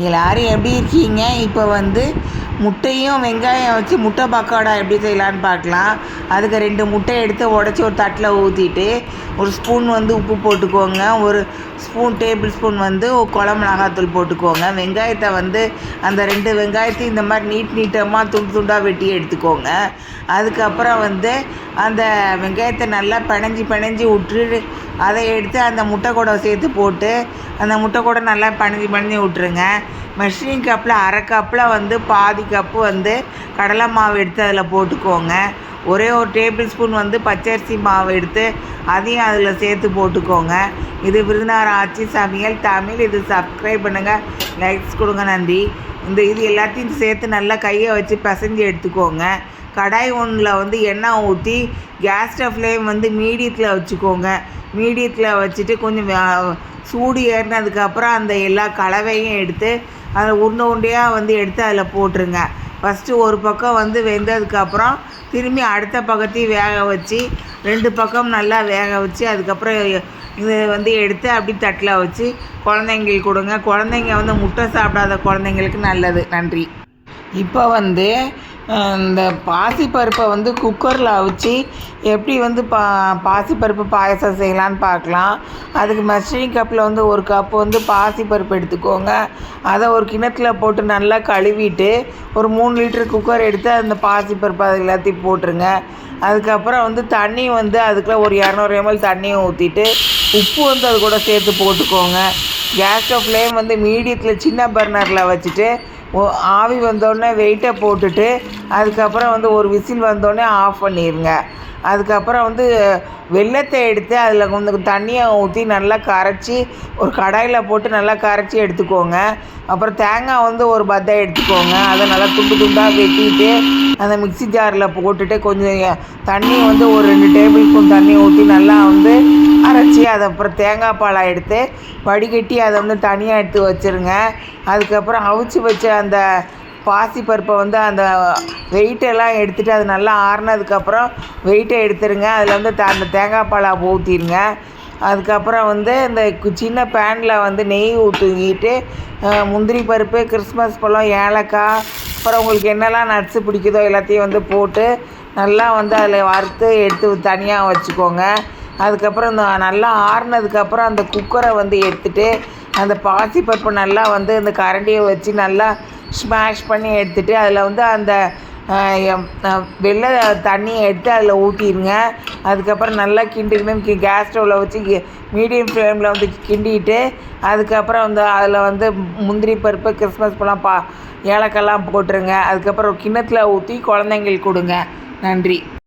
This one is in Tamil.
எல்லாரும் எப்படி இருக்கீங்க? இப்போ வந்து முட்டையும் வெங்காயம் வச்சு முட்டை பக்கோடா எப்படி செய்யலான்னு பார்க்கலாம். அதுக்கு ரெண்டு முட்டை எடுத்து உடச்சி ஒரு தட்டில் ஊற்றிட்டு ஒரு ஸ்பூன் வந்து உப்பு போட்டுக்கோங்க. ஒரு ஸ்பூன் டேபிள் ஸ்பூன் வந்து குழம்பு மிளகாத்தூள் போட்டுக்கோங்க. வெங்காயத்தை வந்து அந்த ரெண்டு வெங்காயத்தையும் இந்த மாதிரி நீட் நீட்டமாக துண்டு துண்டாக வெட்டி எடுத்துக்கோங்க. அதுக்கப்புறம் வந்து அந்த வெங்காயத்தை நல்லா பிணைஞ்சி பிணைஞ்சி விட்டு அதை எடுத்து அந்த முட்டை கூட சேர்த்து போட்டு அந்த முட்டை கூட நல்லா பிணைஞ்சி பிணைஞ்சி விட்ருங்க மெஷரிங் கப்பில் அரை கப்பில் வந்து பாதி கப்பு வந்து கடலை மாவு எடுத்து அதில் போட்டுக்கோங்க. ஒரே ஒரு டேபிள் ஸ்பூன் வந்து பச்சரிசி மாவு எடுத்து அதையும் அதில் சேர்த்து போட்டுக்கோங்க. இது விருந்தார் ஆட்சி சமையல். தமிழ் இது சப்ஸ்கிரைப் பண்ணுங்கள் லைக்ஸ் கொடுங்க நன்றி. இந்த இது எல்லாத்தையும் சேர்த்து நல்லா கையை வச்சு பிசைஞ்சு எடுத்துக்கோங்க. கடாய் ஒன்றில் வந்து எண்ணெய் ஊற்றி கேஸ் ஃப்ளேம் வந்து மீடியத்தில் வச்சுக்கோங்க. மீடியத்தில் வச்சுட்டு கொஞ்சம் சூடு ஏறினதுக்கப்புறம் அந்த எல்லா கலவையும் எடுத்து அதை உருண்டை உருண்டையாக வந்து எடுத்து அதில் போட்டுருங்க. ஃபஸ்ட்டு ஒரு பக்கம் வந்து வெந்ததுக்கப்புறம் திரும்பி அடுத்த பக்கத்தையும் வேக வச்சு ரெண்டு பக்கம் நல்லா வேக வச்சு அதுக்கப்புறம் இது வந்து எடுத்து அப்படி தட்டில் வச்சு குழந்தைங்களுக்கு கொடுங்க. குழந்தைங்க வந்து முட்டை சாப்பிடாத குழந்தைங்களுக்கு நல்லது. நன்றி. இப்போ வந்து இந்த பாசிப்பருப்பை வந்து குக்கரில் அவிச்சு எப்படி வந்து பா பாசிப்பருப்பு பாயசம் செய்யலான்னு பார்க்கலாம். அதுக்கு மெஷரிங் கப்பில் வந்து ஒரு கப்பு வந்து பாசிப்பருப்பு எடுத்துக்கோங்க. அதை ஒரு கிணத்துல போட்டு நல்லா கழுவிட்டு ஒரு மூணு லிட்டர் குக்கர் எடுத்து அந்த பாசிப்பருப்பு அது எல்லாத்தையும் போட்டுருங்க. அதுக்கப்புறம் வந்து தண்ணி வந்து அதுக்குள்ளே ஒரு இரநூறு எம்எல் தண்ணியை ஊற்றிட்டு உப்பு வந்து அது கூட சேர்த்து போட்டுக்கோங்க. கேஸ் ஸ்டவ் ஃப்ளேம் வந்து மீடியத்தில் சின்ன பர்னரில் வச்சுட்டு ஓ- ஆவி வந்தோடனே வெயிட்டை போட்டுட்டு அதுக்கப்புறம் வந்து ஒரு விசில் வந்தோடனே ஆஃப் பண்ணிடுங்க அதுக்கப்புறம் வந்து வெள்ளத்தை எடுத்து அதில் கொஞ்சம் தண்ணியை ஊற்றி நல்லா கரைச்சி ஒரு கடாயில் போட்டு நல்லா கரைச்சி எடுத்துக்கோங்க. அப்புறம் தேங்காய் வந்து ஒரு பத்தை எடுத்துக்கோங்க. அதை நல்லா துண்டு துண்டாக வெட்டிட்டு அந்த மிக்ஸி ஜாரில் போட்டுட்டு கொஞ்சம் தண்ணி வந்து ஒரு ரெண்டு டேபிள் ஸ்பூன் தண்ணி ஊற்றி நல்லா வந்து அரைச்சி அதை அப்புறம் தேங்காய் பாலாக எடுத்து வடிகட்டி அதை வந்து தனியாக எடுத்து வச்சுருங்க. அதுக்கப்புறம் அவிச்சு வச்ச அந்த பாசிப்பருப்பை வந்து அந்த வெயிட்டெல்லாம் எடுத்துகிட்டு அது நல்லா ஆறுனதுக்கப்புறம் வெயிட்டை எடுத்துருங்க. அதில் வந்து த அந்த தேங்காய் பாலை ஊற்றிடுங்க அதுக்கப்புறம் வந்து இந்த கு- சின்ன பேனில் வந்து நெய் ஊற்றிக்கிட்டு முந்திரி பருப்பு கிறிஸ்மஸ் பழம் ஏலக்காய் அப்புறம் உங்களுக்கு என்னெல்லாம் நட்ஸு பிடிக்குதோ எல்லாத்தையும் வந்து போட்டு நல்லா வந்து அதில் வறுத்து எடுத்து தனியாக வச்சுக்கோங்க. அதுக்கப்புறம் இந்த நல்லா ஆறுனதுக்கப்புறம் அந்த குக்கரை வந்து எடுத்துட்டு அந்த பாசிப்பருப்பு நல்லா வந்து இந்த கரண்டியை வச்சு நல்லா ஸ்மாஷ் பண்ணி எடுத்துட்டு அதில் வந்து அந்த வெள்ளை தண்ணியை எடுத்து அதில் ஊற்றிடுங்க அதுக்கப்புறம் நல்லா கிண்டிக்கணும். கேஸ் ஸ்டவ்வில் வச்சு மீடியம் ஃப்ளேமில் வந்து கிண்டிட்டு அதுக்கப்புறம் வந்து அதில் வந்து முந்திரி பருப்பு கிறிஸ்மஸ் பழம் பா ஏலக்காய்லாம் போட்டுருங்க. அதுக்கப்புறம் கிண்ணத்தில் ஊற்றி குழந்தைங்களுக்கு கொடுங்க. நன்றி.